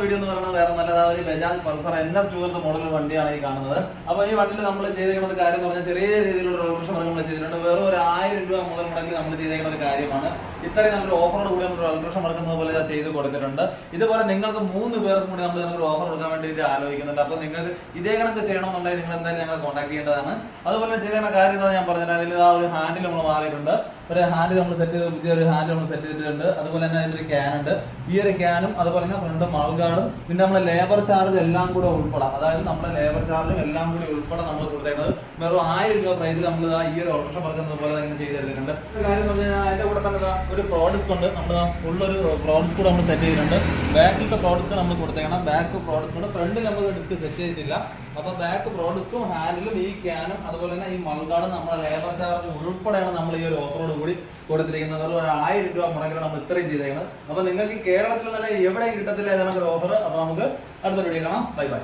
Video എന്ന് പറയുന്നത് model വണ്ടിയാണ് ഈ കാണുന്നത്. അപ്പോൾ ഈ വണ്ടിയിൽ നമ്മൾ ചെയ്തേക്കുന്ന ചെറിയ രീതിയിലുള്ള ഒരു രൂപ നമ്മൾ ചെയ്തേക്കുന്ന ഒരു കാര്യമാണ്. ഇത്രയും ഓഫറോട് കൊടുത്തിട്ടുണ്ട്. ഇതുപോലെ നിങ്ങൾക്ക് മൂന്ന് പേർക്കും കൂടി നമ്മൾ ഒരു ഓഫർ കൊടുക്കാൻ വേണ്ടിയിട്ട് ആലോചിക്കുന്നുണ്ട്. അപ്പോൾ നിങ്ങൾക്ക് ഇതേ കണക്ക് ചെയ്യണമെന്നുണ്ടെങ്കിൽ നിങ്ങൾ എന്തായാലും ഞങ്ങളെ കോൺടാക്ട് ചെയ്യേണ്ടതാണ്. അതുപോലെ ചെയ്യേണ്ട കാര്യം ഞാൻ പറഞ്ഞാൽ അതിൽ ആ ഒരു ഹാൻഡിൽ നമ്മൾ മാറിയിട്ടുണ്ട്. ഒരു ഹാൻഡിൽ നമ്മൾ സെറ്റ് ചെയ്ത് പുതിയ ഒരു ഹാൻഡിൽ നമ്മൾ സെറ്റ് ചെയ്തിട്ടുണ്ട്. അതുപോലെ തന്നെ അതിന്റെ ഒരു ക്യാൻ ഉണ്ട് ഈ ഒരു ക്യാനും അതുപോലെ തന്നെ ഫ്രണ്ട് മൾഗാർഡും പിന്നെ നമ്മുടെ ലേബർ ചാർജ് എല്ലാം കൂടെ ഉൾപ്പെടാം. അതായത് നമ്മുടെ ലേബർ ചാർജും എല്ലാം കൂടി ഉൾപ്പെടെ നമ്മൾ കൊടുത്തേക്കുന്നത് വെറും ആയിരം രൂപ പ്രൈസിൽ നമ്മൾ ഈ ഒരു ഓട്ടോഷം പറഞ്ഞത് പോലെ തന്നെ ചെയ്ത് തരുന്നുണ്ട്. അതിന്റെ കൂടെ തന്നെ ഒരു പ്രോഡക്റ്റ് ഉണ്ട്. നമ്മൾ ഉള്ളൊരു പ്രോഡക്റ്റ് കൂടെ നമ്മൾ സെറ്റ് ചെയ്തിട്ടുണ്ട്. ബാക്കിലത്തെ പ്രോഡക്റ്റ് നമ്മൾ കൊടുത്തേക്കണം. ബാക്ക് പ്രോഡക്റ്റ് ഉണ്ട്. ഫ്രണ്ടിൽ നമ്മൾ ഡിസ്ക് സെറ്റ് ചെയ്തിട്ടില്ല. അപ്പൊ ബാക്ക് പ്രോഡക്റ്റും ഹാൻഡിലും ഈ ക്യാനും അതുപോലെ തന്നെ ഈ മൾഗാർഡും നമ്മുടെ ലേബർ ചാർജ് ഉൾപ്പെടെയാണ് നമ്മൾ ഈ ഒരു ഓഫറോട് കൂടി കൊടുത്തിരിക്കുന്നത്. വെറും ഒരു ആയിരം രൂപ മുടങ്ങി നമ്മൾ ഇത്രയും ചെയ്തേക്കുന്നത്. അപ്പൊ നിങ്ങൾക്ക് കേരളത്തിൽ തന്നെ എവിടെയും കിട്ടത്തില്ല എന്നാണ് ഓഫർ അപ്പൊ നമുക്ക് അടുത്ത വീഡിയോ കാണാം. Bye bye